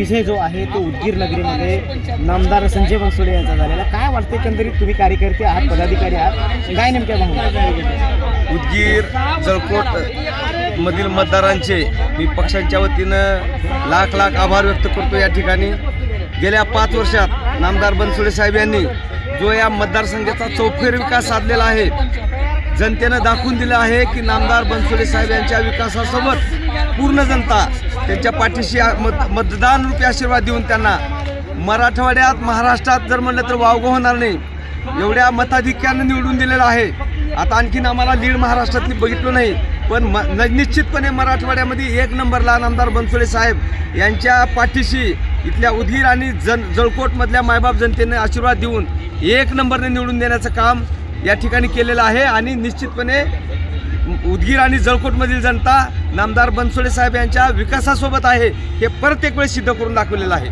विषय जो आहे तो उदगीर नगरीमध्ये नामदार संजय बनसोडे यांचा झालेला. काय वाटतं एकंदरीत तुम्ही कार्यकर्ते आहात पदाधिकारी आहात? काय नेमक्या भावना उदगीर जळकोट मधील मतदारांचे मी पक्षांच्या वतीनं लाख लाख आभार व्यक्त करतो या ठिकाणी. गेल्या पाच वर्षात नामदार बनसोडे साहेब यांनी जो या मतदारसंघाचा चौफेर विकास साधलेला आहे जनतेनं दाखवून दिलं आहे की नामदार बनसोडे साहेब यांच्या विकासासोबत पूर्ण जनता त्यांच्या पाठीशी मत मतदान रूपी आशीर्वाद देऊन त्यांना मराठवाड्यात महाराष्ट्रात जर म्हणलं तर वावगं होणार नाही. एवढ्या मताधिक्यानं निवडून दिलेलं आहे. आता आणखीन आम्हाला लीड महाराष्ट्रातली बघितलं नाही. पण म न- निश्चितपणे मराठवाड्यामध्ये एक नंबरला नामदार बनसोडे साहेब यांच्या पाठीशी इथल्या उदगीर आणि जन जळकोटमधल्या मायबाप जनतेने आशीर्वाद देऊन एक नंबरने निवडून देण्याचं काम या ठिकाणी केलेलं आहे आणि निश्चितपणे उदगीर आणि जळकोटमधील जनता नामदार बनसोडे साहेब यांच्या विकासासोबत आहे हे परत एक वेळेस सिद्ध करून दाखवलेलं आहे.